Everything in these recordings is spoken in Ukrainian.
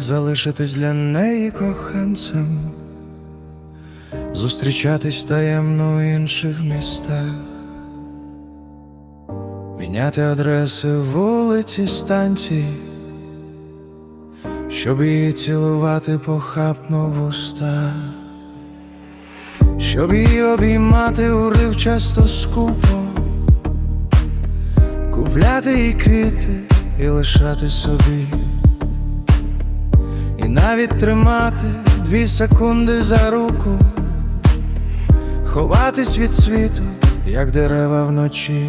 залишитись для неї коханцем, зустрічатись таємно в інших містах, міняти адреси вулиці станцій, щоб її цілувати похапно в уста, щоб її обіймати уривчасто скупо, купляти їй квіти і лишати собі. Навіть тримати дві секунди за руку, ховатись від світу, як дерева вночі.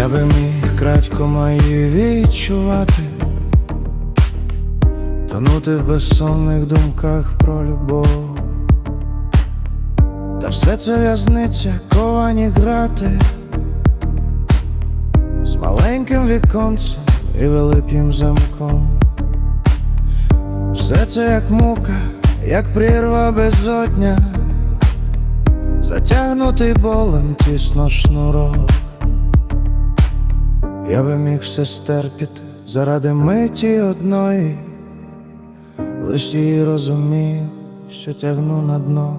Я би міг крадько мої відчувати, тонути в безсонних думках про любов. Та все це в'язниця, ковані грати з маленьким віконцем і великим замком. Все це як мука, як прірва безодня, затягнутий болем тісно шнурок. Я би міг все стерпіти заради миті одної, лиш її розумію, що тягну на дно.